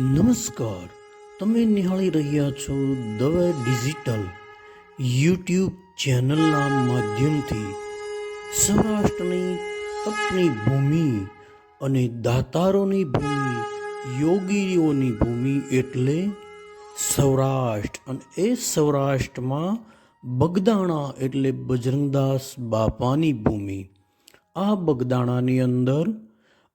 નમસ્કાર, તમે નિહાળી રહ્યા છો દવે ડિજિટલ યુટ્યુબ ચેનલના માધ્યમથી સૌરાષ્ટ્રની તપની ભૂમિ અને દાતારોની ભૂમિ, યોગીઓની ભૂમિ એટલે સૌરાષ્ટ્ર. અને એ સૌરાષ્ટ્રમાં બગદાણા એટલે બજરંગદાસ બાપાની ભૂમિ. આ બગદાણાની અંદર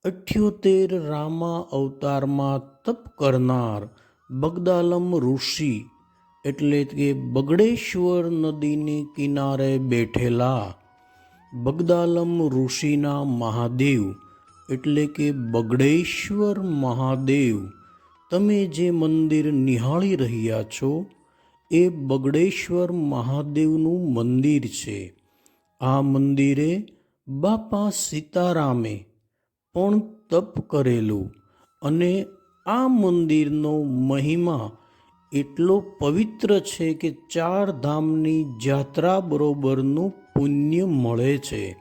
અઠ્યોતેર રામા અવતારમાં તપ કરનાર બગદાલમ ઋષિ એટલે કે બગડેશ્વર નદીની કિનારે બેઠેલા બગદાલમ ઋષિના મહાદેવ એટલે કે બગડેશ્વર મહાદેવ. તમે જે મંદિર નિહાળી રહ્યા છો, એ બગડેશ્વર મહાદેવનું મંદિર છે. આ મંદિરે બાપા સીતારામે પણ તપ કરેલું અને આ મંદિરનો મહિમા એટલો પવિત્ર છે કે ચાર ધામની જાત્રા બરોબરનું પુણ્ય મળે છે.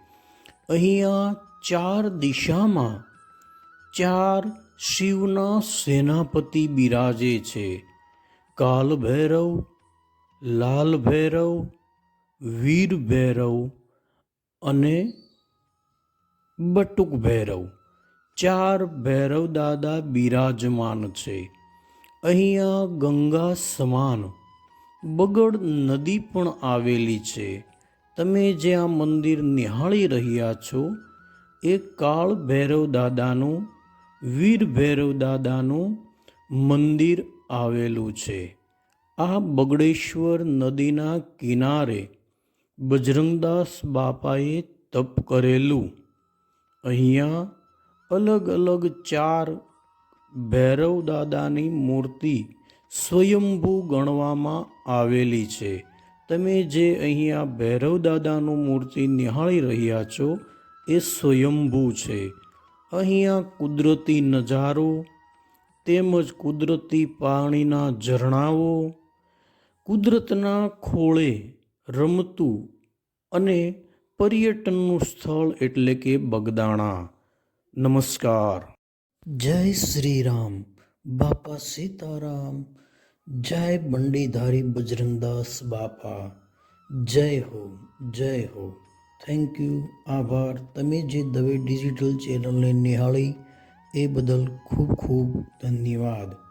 અહીંયા ચાર દિશામાં ચાર શિવના સેનાપતિ બિરાજે છે. કાલ ભૈરવ, લાલ ભૈરવ, વીર ભૈરવ અને બટુક ભૈરવ. ચાર ભૈરવ દાદા બિરાજમાન છે. અહીંયા ગંગા સમાન, બગડ નદી પણ આવેલી છે. તમે જે આ મંદિર નિહાળી રહ્યા છો, એ કાળ ભૈરવ દાદાનું વીર ભૈરવ દાદાનું મંદિર આવેલું છે. આ બગડેશ્વર નદીના કિનારે બજરંગદાસ બાપાએ તપ કરેલું. અહીંયા અલગ અલગ ચાર ભૈરવ દાદાની મૂર્તિ સ્વયંભૂ ગણવામાં આવેલી છે. તમે જે અહીંયા ભૈરવ દાદાનું મૂર્તિ નિહાળી રહ્યા છો, એ સ્વયંભૂ છે. અહીંયા કુદરતી નજારો, તેમજ કુદરતી પાણીના ઝરણાઓ, કુદરતના ખોળે રમતું અને પર્યટનનું સ્થળ એટલે કે બગદાણા. નમસ્કાર. જય શ્રી રામ બાપા સીતારામ. જય બંડીધારી બજરંગદાસ બાપા. જય હો જય હો. થેન્ક યુ આભાર. તમે જે દવે ડિજિટલ ચેનલને નિહાળી, એ બદલ ખૂબ ખૂબ ધન્યવાદ.